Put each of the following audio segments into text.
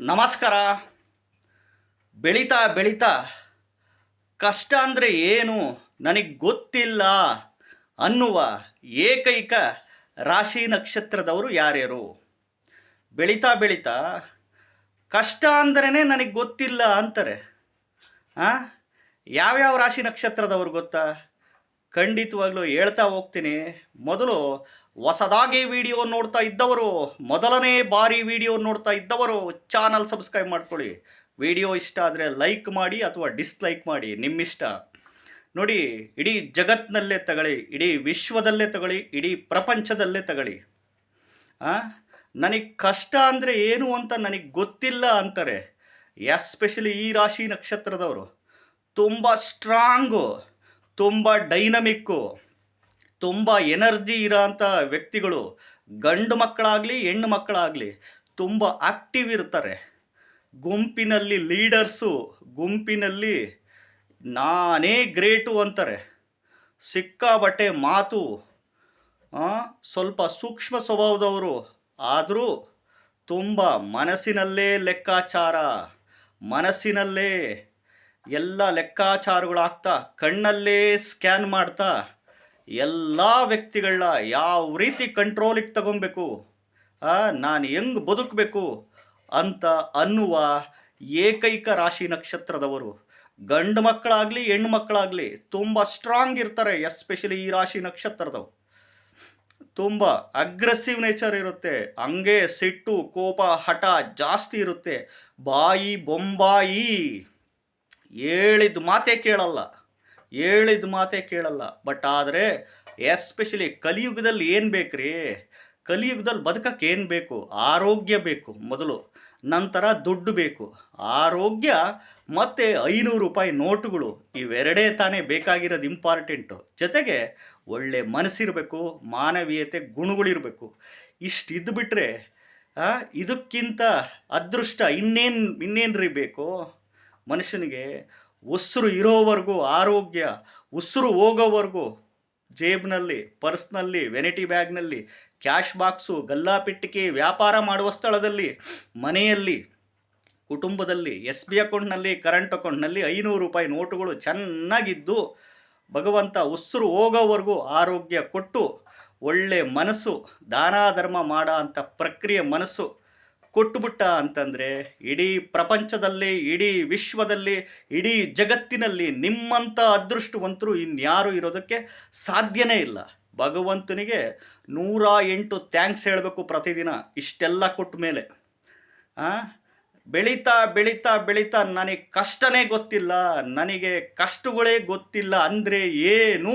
ನಮಸ್ಕಾರ. ಬೆಳೀತಾ ಬೆಳೀತಾ ಕಷ್ಟ ಅಂದರೆ ಏನು ನನಗೆ ಗೊತ್ತಿಲ್ಲ ಅನ್ನುವ ಏಕೈಕ ರಾಶಿ ನಕ್ಷತ್ರದವರು ಯಾರ್ಯಾರು? ಬೆಳೀತಾ ಬೆಳೀತಾ ಕಷ್ಟ ಅಂದ್ರೇ ನನಗೆ ಗೊತ್ತಿಲ್ಲ ಅಂತಾರೆ. ಆ? ಯಾವ್ಯಾವ ರಾಶಿ ನಕ್ಷತ್ರದವ್ರು ಗೊತ್ತಾ? ಖಂಡಿತವಾಗ್ಲೂ ಹೇಳ್ತಾ ಹೋಗ್ತೀನಿ. ಮೊದಲು ಹೊಸದಾಗಿ ವಿಡಿಯೋ ನೋಡ್ತಾ ಇದ್ದವರು, ಮೊದಲನೇ ಬಾರಿ ವಿಡಿಯೋ ನೋಡ್ತಾ ಇದ್ದವರು, ಚಾನಲ್ ಸಬ್ಸ್ಕ್ರೈಬ್ ಮಾಡ್ಕೊಳ್ಳಿ. ವಿಡಿಯೋ ಇಷ್ಟ ಆದರೆ ಲೈಕ್ ಮಾಡಿ ಅಥವಾ ಡಿಸ್ಲೈಕ್ ಮಾಡಿ, ನಿಮ್ಮಿಷ್ಟ. ನೋಡಿ, ಇಡೀ ಜಗತ್ತಿನಲ್ಲೇ ತಗೊಳ್ಳಿ, ಇಡೀ ವಿಶ್ವದಲ್ಲೇ ತಗೊಳ್ಳಿ, ಇಡೀ ಪ್ರಪಂಚದಲ್ಲೇ ತಗೊಳ್ಳಿ. ನನಗೆ ಕಷ್ಟ ಅಂದರೆ ಏನು ಅಂತ ನನಗೆ ಗೊತ್ತಿಲ್ಲ ಅಂತಾರೆ. ಎಸ್ಪೆಷಲಿ ಈ ರಾಶಿ ನಕ್ಷತ್ರದವರು. ತುಂಬ ಸ್ಟ್ರಾಂಗು, ತುಂಬ ಡೈನಮಿಕ್ಕು. ತುಂಬ ಎನರ್ಜಿ ಇರೋಂಥ ವ್ಯಕ್ತಿಗಳು, ಗಂಡು ಮಕ್ಕಳಾಗಲಿ, ಹೆಣ್ಣು ಮಕ್ಕಳಾಗಲಿ ತುಂಬ ಆಕ್ಟಿವ್ ಇರ್ತಾರೆ. ಗುಂಪಿನಲ್ಲಿ ಲೀಡರ್ಸು, ಗುಂಪಿನಲ್ಲಿ ನಾನೇ ಗ್ರೇಟು ಅಂತಾರೆ. ಸಿಕ್ಕಾಬಟ್ಟೆ ಮಾತು ಸ್ವಲ್ಪ ಸೂಕ್ಷ್ಮ ಸ್ವಭಾವದವರು. ಆದರೂ ತುಂಬ ಮನಸ್ಸಿನಲ್ಲೇ ಲೆಕ್ಕಾಚಾರ, ಮನಸ್ಸಿನಲ್ಲೇ ಎಲ್ಲ ಲೆಕ್ಕಾಚಾರಗಳಾಗ್ತಾ ಕಣ್ಣಲ್ಲೇ ಸ್ಕ್ಯಾನ್ ಮಾಡ್ತಾ ಎಲ್ಲ ವ್ಯಕ್ತಿಗಳನ್ನ ಯಾವ ರೀತಿ ಕಂಟ್ರೋಲಿಗೆ ತಗೊಬೇಕು ನಾನು ಹೆಂಗೆ ಬದುಕಬೇಕು ಅಂತ ಅನ್ನುವ ಏಕೈಕ ರಾಶಿ ನಕ್ಷತ್ರದವರು. ಗಂಡು ಮಕ್ಕಳಾಗಲಿ ಹೆಣ್ಣು ಮಕ್ಕಳಾಗಲಿ ತುಂಬ ಸ್ಟ್ರಾಂಗ್ ಇರ್ತಾರೆ ಎಸ್ಪೆಷಲಿ ಈ ರಾಶಿ ನಕ್ಷತ್ರದವು ತುಂಬ ಅಗ್ರೆಸಿವ್ ನೇಚರ್ ಇರುತ್ತೆ, ಹಂಗೆ ಸಿಟ್ಟು, ಕೋಪ, ಹಠ ಜಾಸ್ತಿ ಇರುತ್ತೆ. ಬಾಯಿ ಬೊಂಬಾಯಿ ಹೇಳಿದ ಮಾತೇ ಕೇಳಲ್ಲ. ಹೇಳಿದ ಮಾತೇ ಕೇಳಲ್ಲ. ಬಟ್ ಆದರೆ ಎಸ್ಪೆಷಲಿ ಕಲಿಯುಗದಲ್ಲಿ ಏನು ಬೇಕ್ರಿ? ಕಲಿಯುಗದಲ್ಲಿ ಬದುಕಕ್ಕೆ ಏನು ಬೇಕು? ಆರೋಗ್ಯ ಬೇಕು ಮೊದಲು. ನಂತರ ದುಡ್ಡು ಬೇಕು. ಆರೋಗ್ಯ ಮತ್ತು ಐನೂರು ರೂಪಾಯಿ ನೋಟುಗಳು ಇವೆರಡೇ ತಾನೇ ಬೇಕಾಗಿರೋದು ಇಂಪಾರ್ಟೆಂಟು ಜೊತೆಗೆ ಒಳ್ಳೆ ಮನಸ್ಸಿರಬೇಕು, ಮಾನವೀಯತೆ ಗುಣಗಳಿರಬೇಕು. ಇಷ್ಟು ಇದ್ದು ಬಿಟ್ಟರೆ ಇದಕ್ಕಿಂತ ಅದೃಷ್ಟ ಇನ್ನೇನು ಇನ್ನೇನು ರೀ ಬೇಕು? ಮನುಷ್ಯನಿಗೆ ಉಸಿರು ಇರೋವರೆಗೂ ಆರೋಗ್ಯ, ಉಸಿರು ಹೋಗೋವರೆಗೂ ಜೇಬ್ನಲ್ಲಿ, ಪರ್ಸ್ನಲ್ಲಿ, ವೆನಿಟಿ ಬ್ಯಾಗ್ನಲ್ಲಿ, ಕ್ಯಾಶ್ ಬಾಕ್ಸು ಗಲ್ಲಾಪೆಟ್ಟಿಗೆ ವ್ಯಾಪಾರ ಮಾಡುವ ಸ್ಥಳದಲ್ಲಿ, ಮನೆಯಲ್ಲಿ, ಕುಟುಂಬದಲ್ಲಿ, ಎಸ್ ಬಿ ಅಕೌಂಟ್ನಲ್ಲಿ, ಕರೆಂಟ್ ಅಕೌಂಟ್ನಲ್ಲಿ ಐನೂರು ರೂಪಾಯಿ ನೋಟುಗಳು ಚೆನ್ನಾಗಿದ್ದು ಭಗವಂತ ಉಸಿರು ಹೋಗೋವರೆಗೂ ಆರೋಗ್ಯ ಕೊಟ್ಟು ಒಳ್ಳೆ ಮನಸ್ಸು, ದಾನ ಧರ್ಮ ಮಾಡೋ ಅಂಥ ಪ್ರಕ್ರಿಯೆ ಮನಸ್ಸು ಕೊಟ್ಟುಬಿಟ್ಟ ಅಂತಂದರೆ ಇಡೀ ಪ್ರಪಂಚದಲ್ಲಿ, ಇಡೀ ವಿಶ್ವದಲ್ಲಿ, ಇಡೀ ಜಗತ್ತಿನಲ್ಲಿ ನಿಮ್ಮಂಥ ಅದೃಷ್ಟವಂತರು ಇನ್ಯಾರೂ ಇರೋದಕ್ಕೆ ಸಾಧ್ಯನೇ ಇಲ್ಲ. ಭಗವಂತನಿಗೆ ನೂರ ಎಂಟು ಥ್ಯಾಂಕ್ಸ್ ಹೇಳಬೇಕು ಪ್ರತಿದಿನ, ಇಷ್ಟೆಲ್ಲ ಕೊಟ್ಟ ಮೇಲೆ? ಬೆಳೀತಾ ಬೆಳೀತಾ ಬೆಳೀತಾ ನನಗೆ ಕಷ್ಟನೇ ಗೊತ್ತಿಲ್ಲ, ನನಗೆ ಕಷ್ಟಗಳೇ ಗೊತ್ತಿಲ್ಲ ಅಂದರೆ ಏನು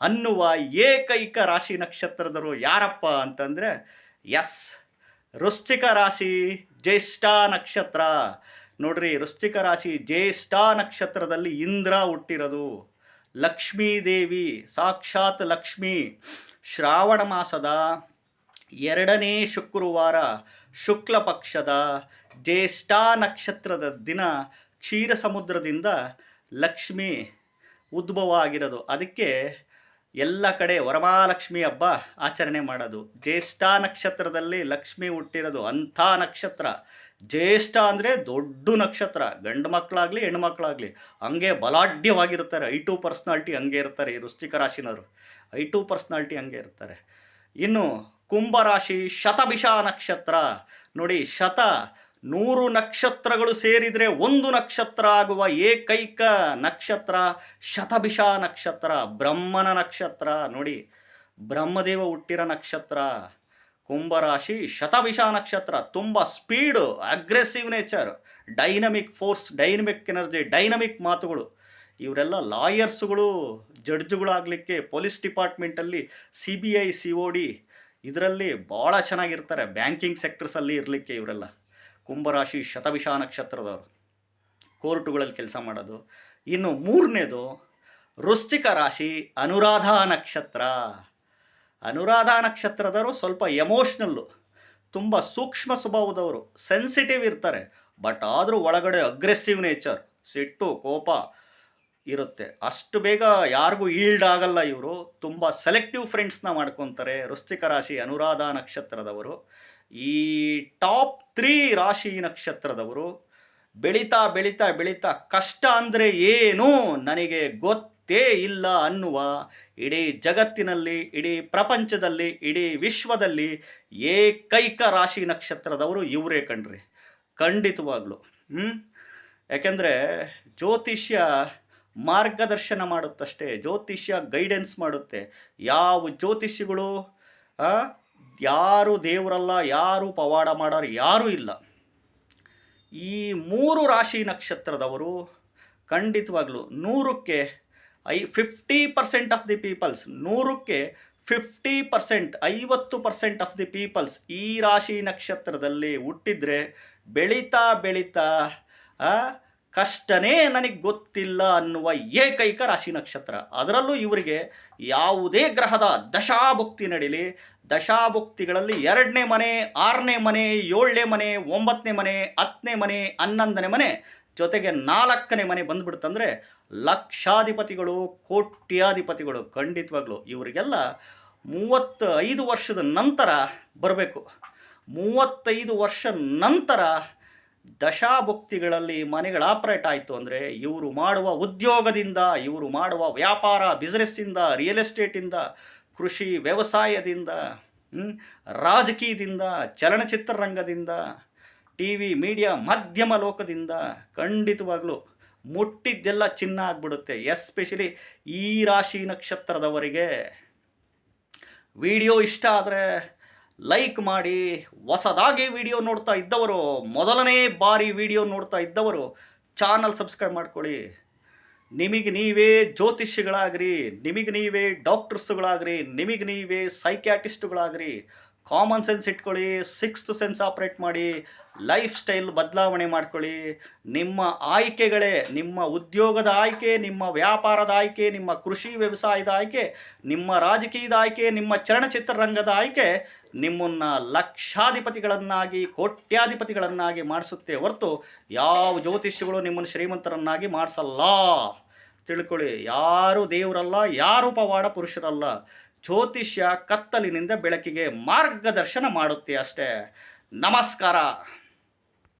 ಅನ್ನುವ ಏಕೈಕ ರಾಶಿ ನಕ್ಷತ್ರದರು ಯಾರಪ್ಪ ಅಂತಂದರೆ ಎಸ್. ವೃಶ್ಚಿಕ ರಾಶಿ, ಜ್ಯೇಷ್ಠ ನಕ್ಷತ್ರ. ನೋಡ್ರಿ, ವೃಶ್ಚಿಕ ರಾಶಿ, ಜ್ಯೇಷ್ಠ ನಕ್ಷತ್ರದಲ್ಲಿ ಇಂದ್ರ ಹುಟ್ಟಿರೋದು. ಲಕ್ಷ್ಮೀ ದೇವಿ, ಸಾಕ್ಷಾತ್ ಲಕ್ಷ್ಮಿ. ಶ್ರಾವಣ ಮಾಸದ ಎರಡನೇ ಶುಕ್ರವಾರ ಶುಕ್ಲ ಪಕ್ಷದ ಜ್ಯೇಷ್ಠ ನಕ್ಷತ್ರದ ದಿನ ಕ್ಷೀರ ಸಮುದ್ರದಿಂದ ಲಕ್ಷ್ಮಿ ಉದ್ಭವ ಆಗಿರೋದು. ಅದಕ್ಕೆ ಎಲ್ಲ ಕಡೆ ವರಮಹಾಲಕ್ಷ್ಮಿ ಹಬ್ಬ ಆಚರಣೆ ಮಾಡೋದು. ಜ್ಯೇಷ್ಠ ನಕ್ಷತ್ರದಲ್ಲಿ ಲಕ್ಷ್ಮಿ ಹುಟ್ಟಿರೋದು ಅಂಥ ನಕ್ಷತ್ರ. ಜ್ಯೇಷ್ಠ ಅಂದರೆ ದೊಡ್ಡ ನಕ್ಷತ್ರ. ಗಂಡು ಮಕ್ಕಳಾಗಲಿ, ಹೆಣ್ಣು ಮಕ್ಕಳಾಗಲಿ ಹಂಗೆ ಬಲಾಢ್ಯವಾಗಿರ್ತಾರೆ. ಐ ಟು ಪರ್ಸ್ನಾಲ್ಟಿ ಹಂಗೆ ಇರ್ತಾರೆ ಈ ವೃಶ್ಚಿಕ ರಾಶಿನವರು. ಐ ಟು ಪರ್ಸ್ನಾಲ್ಟಿ ಹಂಗೆ ಇರ್ತಾರೆ. ಇನ್ನು ಕುಂಭರಾಶಿ ಶತಭಿಷ ನಕ್ಷತ್ರ. ನೋಡಿ, ಶತ ನೂರು ನಕ್ಷತ್ರಗಳು ಸೇರಿದರೆ ಒಂದು ನಕ್ಷತ್ರ ಆಗುವ ಏಕೈಕ ನಕ್ಷತ್ರ ಶತಭಿಷ ನಕ್ಷತ್ರ, ಬ್ರಹ್ಮನ ನಕ್ಷತ್ರ. ನೋಡಿ, ಬ್ರಹ್ಮದೇವ ಹುಟ್ಟಿರ ನಕ್ಷತ್ರ, ಕುಂಭರಾಶಿ ಶತಭಿಷ ನಕ್ಷತ್ರ. ತುಂಬ speed aggressive nature dynamic force dynamic energy dynamic ಮಾತುಗಳು. ಇವರೆಲ್ಲ ಲಾಯರ್ಸುಗಳು ಜಡ್ಜುಗಳಾಗಲಿಕ್ಕೆ police ಡಿಪಾರ್ಟ್ಮೆಂಟಲ್ಲಿ C B I C O D ಇದರಲ್ಲಿ ಭಾಳ ಚೆನ್ನಾಗಿರ್ತಾರೆ ಬ್ಯಾಂಕಿಂಗ್ ಸೆಕ್ಟರ್ಸಲ್ಲಿ ಇರಲಿಕ್ಕೆ ಇವರೆಲ್ಲ. ಕುಂಭರಾಶಿ ಶತವಿಷ ನಕ್ಷತ್ರದವರು, ಕೋರ್ಟುಗಳಲ್ಲಿ ಕೆಲಸ ಮಾಡೋದು. ಇನ್ನು ಮೂರನೇದು ವೃಶ್ಚಿಕ ರಾಶಿ ಅನುರಾಧ ನಕ್ಷತ್ರ. ಅನುರಾಧ ನಕ್ಷತ್ರದವರು ಸ್ವಲ್ಪ ಎಮೋಷ್ನಲ್ಲು, ತುಂಬ ಸೂಕ್ಷ್ಮ ಸ್ವಭಾವದವರು, ಸೆನ್ಸಿಟಿವ್ ಇರ್ತಾರೆ, ಬಟ್ ಆದರೂ ಒಳಗಡೆ ಅಗ್ರೆಸಿವ್ ನೇಚರ್ ಸಿಟ್ಟು, ಕೋಪ ಇರುತ್ತೆ. ಅಷ್ಟು ಬೇಗ ಯಾರಿಗೂ ಈಲ್ಡ್ ಆಗಲ್ಲ ಇವರು. ತುಂಬ ಸೆಲೆಕ್ಟಿವ್ ಫ್ರೆಂಡ್ಸ್ನ ಮಾಡ್ಕೊತಾರೆ ವೃಶ್ಚಿಕ ರಾಶಿ ಅನುರಾಧ ನಕ್ಷತ್ರದವರು. ಈ ಟಾಪ್ ತ್ರೀ ರಾಶಿ ನಕ್ಷತ್ರದವರು, ಬೆಳೀತಾ ಬೆಳೀತಾ ಬೆಳೀತಾ ಕಷ್ಟ ಅಂದರೆ ಏನು ನನಗೆ ಗೊತ್ತೇ ಇಲ್ಲ ಅನ್ನುವ ಇಡೀ ಜಗತ್ತಿನಲ್ಲಿ, ಇಡೀ ಪ್ರಪಂಚದಲ್ಲಿ, ಇಡೀ ವಿಶ್ವದಲ್ಲಿ ಏಕೈಕ ರಾಶಿ ನಕ್ಷತ್ರದವರು ಇವರೇ ಕಣ್ರಿ. ಖಂಡಿತವಾಗ್ಲು. ಹ್ಞೂ ಯಾಕೆಂದರೆ ಜ್ಯೋತಿಷ್ಯ ಮಾರ್ಗದರ್ಶನ ಮಾಡುತ್ತಷ್ಟೇ, ಜ್ಯೋತಿಷ್ಯ ಗೈಡೆನ್ಸ್ ಮಾಡುತ್ತೆ. ಯಾವ ಜ್ಯೋತಿಷಿಗಳು ಯಾರು ದೇವರಲ್ಲ, ಯಾರು ಪವಾಡ ಮಾಡೋರು, ಯಾರೂ ಇಲ್ಲ. ಈ ಮೂರು ರಾಶಿ ನಕ್ಷತ್ರದವರು ಖಂಡಿತವಾಗ್ಲೂ ನೂರಕ್ಕೆ I fifty percent of the peoples ನೂರಕ್ಕೆ ಫಿಫ್ಟಿ ಪರ್ಸೆಂಟ್ ಐವತ್ತು ಪರ್ಸೆಂಟ್ ಆಫ್ ದಿ ಪೀಪಲ್ಸ್ ಈ ರಾಶಿ ನಕ್ಷತ್ರದಲ್ಲಿ ಹುಟ್ಟಿದ್ರೆ ಬೆಳೀತಾ ಬೆಳೀತಾ ಕಷ್ಟನೇ ನನಗೆ ಗೊತ್ತಿಲ್ಲ ಅನ್ನುವ ಏಕೈಕ ರಾಶಿ ನಕ್ಷತ್ರ. ಅದರಲ್ಲೂ ಇವರಿಗೆ ಯಾವುದೇ ಗ್ರಹದ ದಶಾಭುಕ್ತಿ ನಡೀಲಿ. ದಶಾಭುಕ್ತಿಗಳಲ್ಲಿ ಎರಡನೇ ಮನೆ, ಆರನೇ ಮನೆ, ಏಳನೇ ಮನೆ, ಒಂಬತ್ತನೇ ಮನೆ, ಹತ್ತನೇ ಮನೆ, ಹನ್ನೊಂದನೇ ಮನೆ, ಜೊತೆಗೆ ನಾಲ್ಕನೇ ಮನೆ ಬಂದ್ಬಿಡ್ತಂದರೆ ಲಕ್ಷಾಧಿಪತಿಗಳು, ಕೋಟ್ಯಾಧಿಪತಿಗಳು ಖಂಡಿತವಾಗ್ಲು ಇವರಿಗೆಲ್ಲ ಮೂವತ್ತ ಐದು ವರ್ಷದ ನಂತರ ಬರಬೇಕು. ಮೂವತ್ತೈದು ವರ್ಷ ನಂತರ ದಶಾಭುಕ್ತಿಗಳಲ್ಲಿ ಮನೆಗಳು ಆಪ್ರೇಟ್ ಆಯಿತು ಅಂದರೆ ಇವರು ಮಾಡುವ ಉದ್ಯೋಗದಿಂದ, ಇವರು ಮಾಡುವ ವ್ಯಾಪಾರ ಬಿಸ್ನೆಸ್ಸಿಂದ ರಿಯಲ್ ಎಸ್ಟೇಟಿಂದ ಕೃಷಿ ವ್ಯವಸಾಯದಿಂದ ರಾಜಕೀಯದಿಂದ ಚಲನಚಿತ್ರರಂಗದಿಂದ ಟಿ ವಿ ಮೀಡಿಯಾ ಮಾಧ್ಯಮ ಲೋಕದಿಂದ ಖಂಡಿತವಾಗ್ಲೂ ಮುಟ್ಟಿದ್ದೆಲ್ಲ ಚಿನ್ನ ಆಗ್ಬಿಡುತ್ತೆ. ಎಸ್ಪೆಷಲಿ ಈ ರಾಶಿ ನಕ್ಷತ್ರದವರಿಗೆ. ವಿಡಿಯೋ ಇಷ್ಟ ಆದರೆ ಲೈಕ್ ಮಾಡಿ ಹೊಸದಾಗಿ ವಿಡಿಯೋ ನೋಡ್ತಾ ಇದ್ದವರು, ಮೊದಲನೇ ಬಾರಿ ವಿಡಿಯೋ ನೋಡ್ತಾ ಇದ್ದವರು ಚಾನಲ್ ಸಬ್ಸ್ಕ್ರೈಬ್ ಮಾಡ್ಕೊಳ್ಳಿ. ನಿಮಗೆ ನೀವೇ ಜ್ಯೋತಿಷಿಗಳಾಗ್ರಿ ನಿಮಗೆ ನೀವೇ ಡಾಕ್ಟರ್ಸ್ಗಳಾಗ್ರಿ ನಿಮಗೆ ನೀವೇ ಸೈಕ್ಯಾಟಿಸ್ಟ್ಗಳಾಗ್ರಿ ಕಾಮನ್ ಸೆನ್ಸ್ ಇಟ್ಕೊಳ್ಳಿ ಸಿಕ್ಸ್ತ್ ಸೆನ್ಸ್ ಆಪ್ರೇಟ್ ಮಾಡಿ ಲೈಫ್ ಸ್ಟೈಲ್ ಬದಲಾವಣೆ ಮಾಡ್ಕೊಳ್ಳಿ. ನಿಮ್ಮ ಆಯ್ಕೆಗಳೇ, ನಿಮ್ಮ ಉದ್ಯೋಗದ ಆಯ್ಕೆ, ನಿಮ್ಮ ವ್ಯಾಪಾರದ ಆಯ್ಕೆ, ನಿಮ್ಮ ಕೃಷಿ ವ್ಯವಸಾಯದ ಆಯ್ಕೆ, ನಿಮ್ಮ ರಾಜಕೀಯದ ಆಯ್ಕೆ, ನಿಮ್ಮ ಚಲನಚಿತ್ರರಂಗದ ಆಯ್ಕೆ ನಿಮ್ಮನ್ನು ಲಕ್ಷಾಧಿಪತಿಗಳನ್ನಾಗಿ, ಕೋಟ್ಯಾಧಿಪತಿಗಳನ್ನಾಗಿ ಮಾಡಿಸುತ್ತೆ ಹೊರತು ಯಾವ ಜ್ಯೋತಿಷ್ಯಗಳು ನಿಮ್ಮನ್ನು ಶ್ರೀಮಂತರನ್ನಾಗಿ ಮಾಡಿಸಲ್ಲ. ತಿಳ್ಕೊಳ್ಳಿ, ಯಾರು ದೇವರಲ್ಲ, ಯಾರು ಪವಾಡ ಪುರುಷರಲ್ಲ. ಜ್ಯೋತಿಷ್ಯ ಕತ್ತಲಿನಿಂದ ಬೆಳಕಿಗೆ ಮಾರ್ಗದರ್ಶನ ಮಾಡುತ್ತೆ ಅಷ್ಟೇ. ನಮಸ್ಕಾರ.